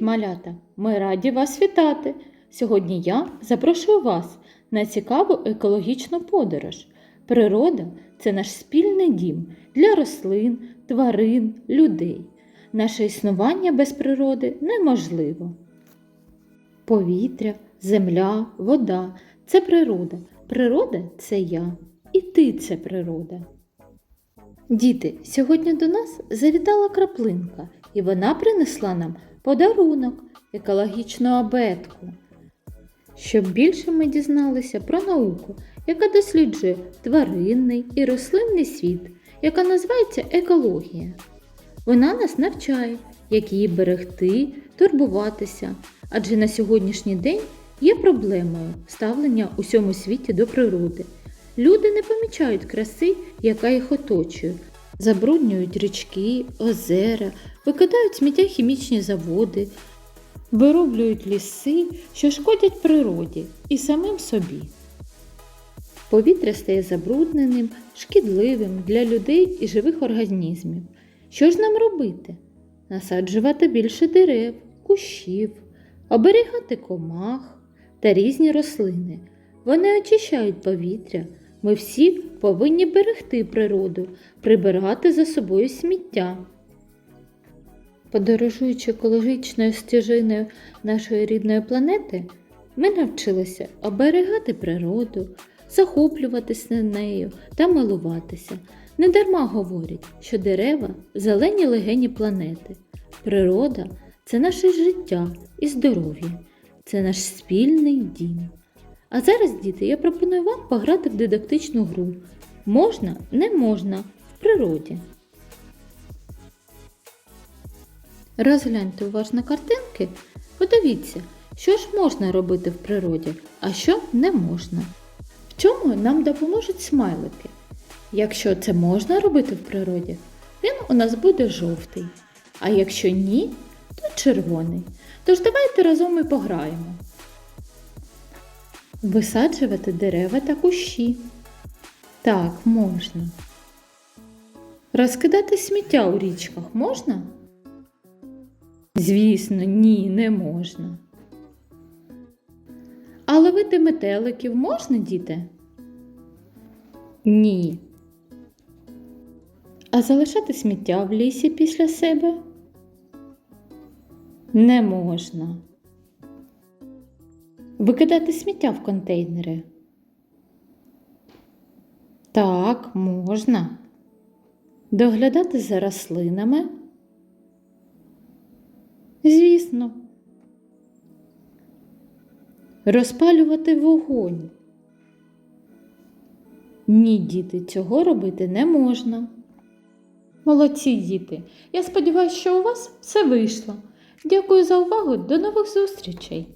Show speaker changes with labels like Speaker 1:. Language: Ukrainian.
Speaker 1: малята! Ми раді вас вітати! Сьогодні я запрошую вас на цікаву екологічну подорож. Природа це наш спільний дім для рослин, тварин, людей. Наше існування без природи неможливо. Повітря, земля, вода це природа. Природа це я. І ти це природа. Діти, сьогодні до нас завітала краплинка, і вона принесла нам подарунок, екологічну абетку. Щоб більше ми дізналися про науку, яка досліджує тваринний і рослинний світ, яка називається екологія. Вона нас навчає, як її берегти, турбуватися, адже на сьогоднішній день є проблемою ставлення у всьому світі до природи. Люди не помічають краси, яка їх оточує, забруднюють річки, озера, викидають сміття хімічні заводи, вироблюють ліси, що шкодять природі і самим собі. Повітря стає забрудненим, шкідливим для людей і живих організмів. Що ж нам робити? Насаджувати більше дерев, кущів, оберігати комах та різні рослини. Вони очищають повітря. Ми всі повинні берегти природу, прибирати за собою сміття. Подорожуючи екологічною стежиною нашої рідної планети, ми навчилися оберігати природу, захоплюватися нею та милуватися. Недарма говорять, що дерева зелені легені планети. Природа це наше життя і здоров'я, це наш спільний дім. А зараз, діти, я пропоную вам пограти в дидактичну гру. Можна, не можна в природі. Розгляньте уважно картинки, подивіться, що ж можна робити в природі, а що не можна. В чому нам допоможуть смайлики? Якщо це можна робити в природі, він у нас буде жовтий. А якщо ні, то червоний. Тож давайте разом і пограємо. Висаджувати дерева та кущі. Так, можна. Розкидати сміття у річках можна? Звісно, ні, не можна. А ловити метеликів можна, діти? Ні. А залишати сміття в лісі після себе? Не можна. Викидати сміття в контейнери? Так, можна. Доглядати за рослинами? Звісно. Розпалювати вогонь. Ні, діти, цього робити не можна. Молодці діти. Я сподіваюся, що у вас все вийшло. Дякую за увагу. До нових зустрічей!